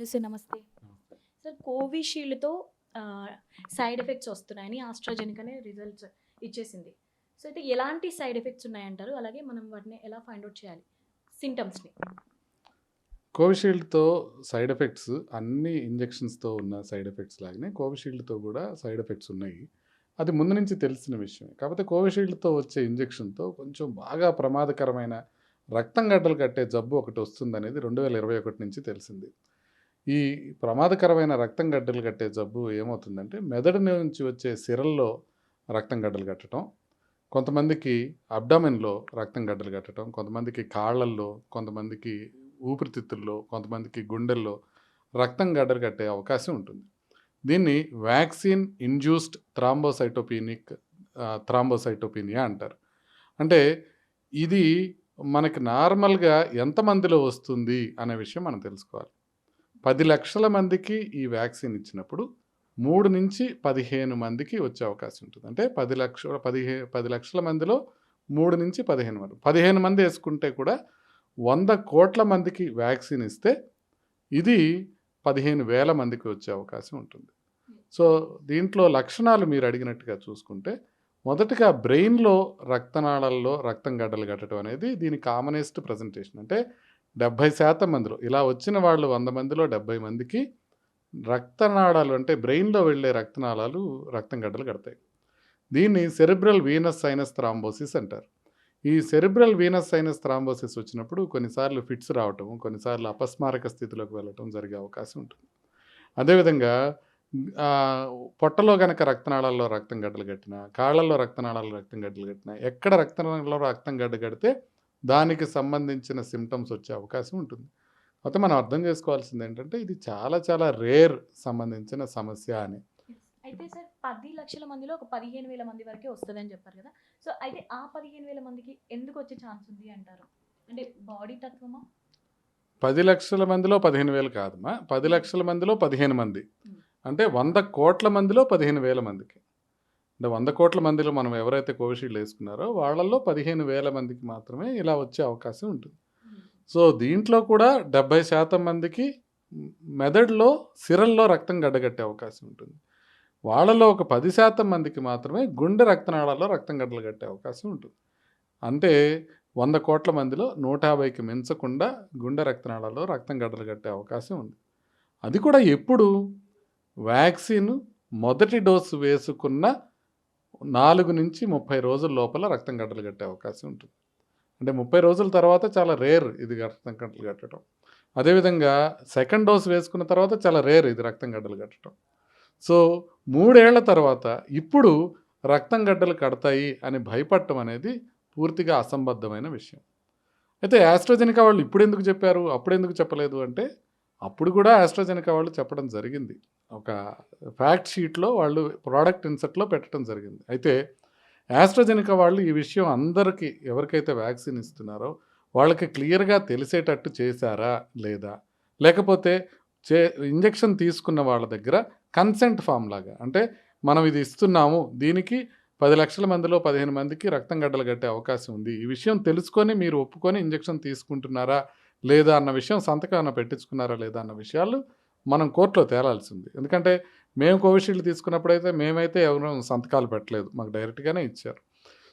Hello sir నమస్తే. Sir కోవిషీల్డ్తో side effects వస్తున్నాయని ఆస్ట్రాజెనిక్ అనే రిజల్ట్స్ ఇచ్చేసింది. సో అయితే ఎలాంటి సైడ్ ఎఫెక్ట్స్ ఉన్నాయంటారు? అలాగే మనం వాటిని ఎలా ఫైండ్ అవుట్ చేయాలి? సింటమ్స్ని. కోవిషీల్డ్తో సైడ్ ఎఫెక్ట్స్ అన్ని ఇంజెక్షన్స్తో ఉన్న సైడ్ ఎఫెక్ట్స్ లాగానే కోవిషీల్డ్తో కూడా సైడ్ ఎఫెక్ట్స్ ఉన్నాయి. అది ముందు నుంచి తెలిసిన విషయమే. కాకపోతే కోవిషీల్డ్తో వచ్చే ఇంజెక్షన్తో కొంచెం బాగా ప్రమాదకరమైన రక్తం గడ్డలు కట్టే జబ్బు ఒకటి వస్తుందనేది రెండు వేల ఇరవై ఒకటి నుంచి తెలిసింది. ఈ ప్రమాదకరమైన రక్తం గడ్డలు కట్టే జబ్బు ఏమవుతుందంటే మెదడు నుంచి వచ్చే సిరల్లో రక్తం గడ్డలు కట్టడం కొంతమందికి అబ్డామిన్లో రక్తం గడ్డలు కట్టడం కొంతమందికి కాళ్ళల్లో కొంతమందికి ఊపిరితిత్తుల్లో కొంతమందికి గుండెల్లో రక్తం గడ్డలు కట్టే అవకాశం ఉంటుంది. దీన్ని వ్యాక్సిన్ ఇండ్యూస్డ్ థ్రాంబోసైటోపీనిక్ థ్రాంబోసైటోపీనియా అంటారు. అంటే ఇది మనకి నార్మల్గా ఎంతమందిలో వస్తుంది అనే విషయం మనం తెలుసుకోవాలి. పది లక్షల మందికి ఈ వ్యాక్సిన్ ఇచ్చినప్పుడు మూడు నుంచి పదిహేను మందికి వచ్చే అవకాశం ఉంటుంది. అంటే పది లక్షల పదిహే పది లక్షల మందిలో మూడు నుంచి పదిహేను మంది పదిహేను మంది వేసుకుంటే కూడా వంద కోట్ల మందికి వ్యాక్సిన్ ఇస్తే ఇది పదిహేను వేల మందికి వచ్చే అవకాశం ఉంటుంది. సో దీంట్లో లక్షణాలు మీరు అడిగినట్టుగా చూసుకుంటే మొదటగా బ్రెయిన్లో రక్తనాళాల్లో రక్తం గడ్డలు కట్టడం అనేది దీని కామనెస్ట్ ప్రజెంటేషన్ అంటే డెబ్భై శాతం మందిలో ఇలా వచ్చిన వాళ్ళు వంద మందిలో డెబ్భై మందికి రక్తనాళాలు అంటే బ్రెయిన్లో వెళ్ళే రక్తనాళాలు రక్తం గడ్డలు కడతాయి. దీన్ని సెరిబ్రల్ వీనస్ సైనస్ థ్రాంబోసిస్ అంటారు. ఈ సెరిబ్రల్ వీనస్ సైనస్ థ్రాంబోసిస్ వచ్చినప్పుడు కొన్నిసార్లు ఫిట్స్ రావటం కొన్నిసార్లు అపస్మారక స్థితిలోకి వెళ్ళటం జరిగే అవకాశం ఉంటుంది. అదేవిధంగా పొట్టలో గనక రక్తనాళాల్లో రక్తం గడ్డలు కట్టిన కాళ్ళల్లో రక్తనాళాల్లో రక్తం గడ్డలు కట్టినా ఎక్కడ రక్తనాళాల్లో రక్తం గడ్డ కడితే దానికి సంబంధించిన సిమ్టమ్స్ వచ్చే అవకాశం ఉంటుంది. అయితే మనం అర్థం చేసుకోవాల్సింది ఏంటంటే ఇది చాలా చాలా రేర్ సంబంధించిన సమస్య అని. అయితే సార్ పది లక్షల మందిలో ఒక పదిహేను వేల మంది వరకే వస్తుందని చెప్పారు కదా. సో అయితే ఆ పదిహేను వేల మందికి ఎందుకు వచ్చే ఛాన్స్ ఉంది అంటారు? అంటే బాడీ తత్వమా? పది లక్షల మందిలో పదిహేను వేలు కాదమ్మా. పది లక్షల మందిలో పదిహేను మంది. అంటే వంద కోట్ల మందిలో పదిహేను వేల మందికి. అంటే వంద కోట్ల మందిలో మనం ఎవరైతే కోవిషీల్డ్ వేసుకున్నారో వాళ్ళల్లో పదిహేను వేల మందికి మాత్రమే ఇలా వచ్చే అవకాశం ఉంటుంది. సో దీంట్లో కూడా డెబ్భై శాతం మందికి మెదడులో సిరల్లో రక్తం గడ్డగట్టే అవకాశం ఉంటుంది. వాళ్ళలో ఒక పది శాతం మందికి మాత్రమే గుండె రక్తనాళాల్లో రక్తం గడ్డలు కట్టే అవకాశం ఉంటుంది. అంటే వంద కోట్ల మందిలో నూట యాభైకి మించకుండా గుండె రక్తనాళాల్లో రక్తం గడ్డలు కట్టే అవకాశం ఉంది. అది కూడా ఎప్పుడు? వ్యాక్సిన్ మొదటి డోసు వేసుకున్న నాలుగు నుంచి ముప్పై రోజుల లోపల రక్తం గడ్డలు కట్టే అవకాశం ఉంటుంది. అంటే ముప్పై రోజుల తర్వాత చాలా రేర్ ఇది రక్తం గడ్డలు కట్టడం. అదేవిధంగా సెకండ్ డోస్ వేసుకున్న తర్వాత చాలా రేర్ ఇది రక్తం గడ్డలు కట్టడం. సో మూడేళ్ళ తర్వాత ఇప్పుడు రక్తం గడ్డలు కడతాయి అని భయపడటం అనేది పూర్తిగా అసంబద్ధమైన విషయం. అయితే యాస్ట్రోజెనికా వాళ్ళు ఇప్పుడు ఎందుకు చెప్పారు? అప్పుడు ఎందుకు చెప్పలేదు? అంటే అప్పుడు కూడా ఆస్ట్రాజెనికా వాళ్ళు చెప్పడం జరిగింది. ఒక ఫ్యాక్ట్ షీట్లో వాళ్ళు ప్రోడక్ట్ ఇన్సర్ట్లో పెట్టడం జరిగింది. అయితే ఆస్ట్రాజెనికా వాళ్ళు ఈ విషయం అందరికీ ఎవరికైతే వ్యాక్సిన్ ఇస్తున్నారో వాళ్ళకి క్లియర్గా తెలిసేటట్టు చేశారా లేదా? లేకపోతే చే ఇంజెక్షన్ తీసుకున్న వాళ్ళ దగ్గర కన్సెంట్ ఫామ్ లాగా అంటే మనం ఇది ఇస్తున్నాము దీనికి పది లక్షల మందిలో పదిహేను మందికి రక్తం గడ్డలు కట్టే అవకాశం ఉంది. ఈ విషయం తెలుసుకొని మీరు ఒప్పుకొని ఇంజెక్షన్ తీసుకుంటున్నారా లేదా అన్న విషయం సంతకం ఏమైనా పెట్టించుకున్నారా లేదా అన్న విషయాలు మనం కోర్టులో తేలాల్సింది. ఎందుకంటే మేము కోవిషీల్డ్ తీసుకున్నప్పుడైతే మేమైతే ఎవరు సంతకాలు పెట్టలేదు. మాకు డైరెక్ట్గానే ఇచ్చారు.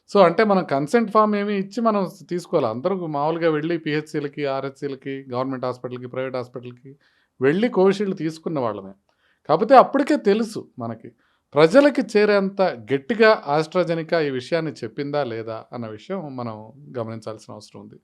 సో అంటే మనం కన్సెంట్ ఫామ్ ఏమి ఇచ్చి మనం తీసుకోవాలి. అందరూ మామూలుగా వెళ్ళి పిహెచ్సిలకి ఆర్హెచ్సిలకి గవర్నమెంట్ హాస్పిటల్కి ప్రైవేట్ హాస్పిటల్కి వెళ్ళి కోవిషీల్డ్ తీసుకున్న వాళ్ళమే. కాకపోతే అప్పటికే తెలుసు మనకి. ప్రజలకి చేరేంత గట్టిగా ఆస్ట్రాజెనికా ఈ విషయాన్ని చెప్పిందా లేదా అన్న విషయం మనం గమనించాల్సిన అవసరం ఉంది.